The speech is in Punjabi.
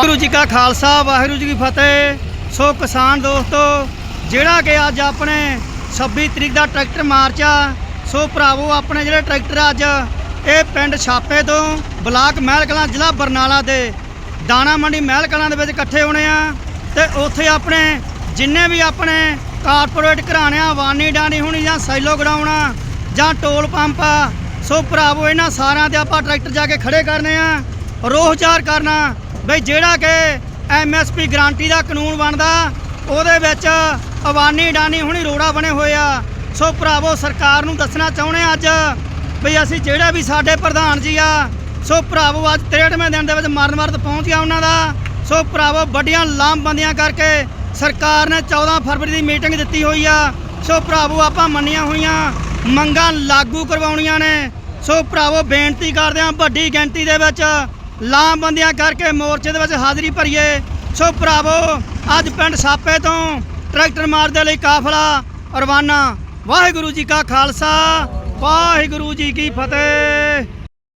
ਵਾਹਿਗੁਰੂ ਜੀ ਕਾ ਖਾਲਸਾ, ਵਾਹਿਗੁਰੂ ਜੀ ਕੀ ਫਤਿਹ। ਸੋ ਕਿਸਾਨ ਦੋਸਤੋ, ਜਿਹੜਾ ਕਿ ਅੱਜ ਆਪਣੇ 26 ਤਰੀਕ ਦਾ ਟਰੈਕਟਰ ਮਾਰਚ ਆ, ਸੋ ਭਰਾਵੋ, ਆਪਣੇ ਜਿਹੜੇ ਟਰੈਕਟਰ ਅੱਜ, ਇਹ ਪਿੰਡ ਛਾਪੇ ਤੋਂ ਬਲਾਕ ਮਹਿਲ ਕਲਾਂ ਜ਼ਿਲ੍ਹਾ ਬਰਨਾਲਾ ਦੇ ਦਾਣਾ ਮੰਡੀ ਮਹਿਲ ਕਲਾਂ ਦੇ ਵਿੱਚ ਇਕੱਠੇ ਹੋਣੇ ਆ ਤੇ ਉੱਥੇ ਆਪਣੇ ਜਿੰਨੇ ਵੀ ਆਪਣੇ ਕਾਰਪੋਰੇਟ ਘਰਾਣਿਆਂ, ਵਾਨੀ ਡਾਣੀ ਹੋਣੀ ਜਾਂ ਸੈਲੋ ਗਡਾਉਣਾ ਜਾਂ ਟੋਲ ਪੰਪ ਆ, ਸੋ ਭਰਾਵੋ, ਇਹਨਾਂ ਸਾਰਿਆਂ ਤੇ ਆਪਾਂ ਟਰੈਕਟਰ ਜਾ ਕੇ ਖੜੇ ਕਰਨੇ ਆ। ਰੋਹ ਰੋਹਚਾਰ ਕਰਨਾ। ਬਈ ਜਿਹੜਾ ਕਿ ਐਮਐਸਪੀ ਗਾਰੰਟੀ ਦਾ ਕਾਨੂੰਨ ਬਣਦਾ, ਉਹਦੇ ਵਿੱਚ ਅਵਾਨੀ ਡਾਨੀ ਹੁਣੀ ਰੋੜਾ ਬਣੇ ਹੋਏ ਆ। ਸੋ ਭਰਾਵੋ, ਸਰਕਾਰ ਨੂੰ ਦੱਸਣਾ ਚਾਹੁੰਦੇ ਆ ਅੱਜ ਬਈ ਅਸੀਂ ਜਿਹੜੇ ਵੀ ਸਾਡੇ ਪ੍ਰਧਾਨ ਜੀ ਆ, ਸੋ ਭਰਾਵੋ, ਅੱਜ 63ਵੇਂ ਦਿਨ ਦੇ ਵਿੱਚ ਮਰਨ ਮਰਦ ਪਹੁੰਚ ਗਿਆ ਉਹਨਾਂ ਦਾ। ਸੋ ਭਰਾਵੋ, ਵੱਡੀਆਂ ਲਾਮਬੰਦੀਆਂ ਕਰਕੇ ਸਰਕਾਰ ਨੇ 14 ਫਰਵਰੀ ਦੀ ਮੀਟਿੰਗ ਦਿੱਤੀ ਹੋਈ ਆ। ਸੋ ਭਰਾਵੋ, ਆਪਾਂ ਮੰਨੀਆਂ ਹੋਈਆਂ, ਮੰਗਾਂ ਲਾਗੂ ਕਰਵਾਉਣੀਆਂ ਨੇ। ਸੋ ਭਰਾਵੋ, ਬੇਨਤੀ ਕਰਦੇ ਹਾਂ ਵੱਡੀ ਗਿਣਤੀ ਦੇ ਵਿੱਚ ਲਾਮਬੰਦੀਆਂ ਕਰਕੇ ਮੋਰਚੇ ਦੇ ਵਿੱਚ ਹਾਜ਼ਰੀ ਭਰੀਏ। ਸੋ ਭਰਾਵੋ, ਅੱਜ ਪਿੰਡ ਸਾਪੇ ਤੋਂ ਟਰੈਕਟਰ ਮਾਰ ਦੇ ਲਈ ਕਾਫਲਾ, ਰਵਾਨਾ। ਵਾਹਿਗੁਰੂ ਜੀ ਕਾ ਖਾਲਸਾ, ਵਾਹਿਗੁਰੂ ਜੀ ਕੀ ਫਤਿਹ।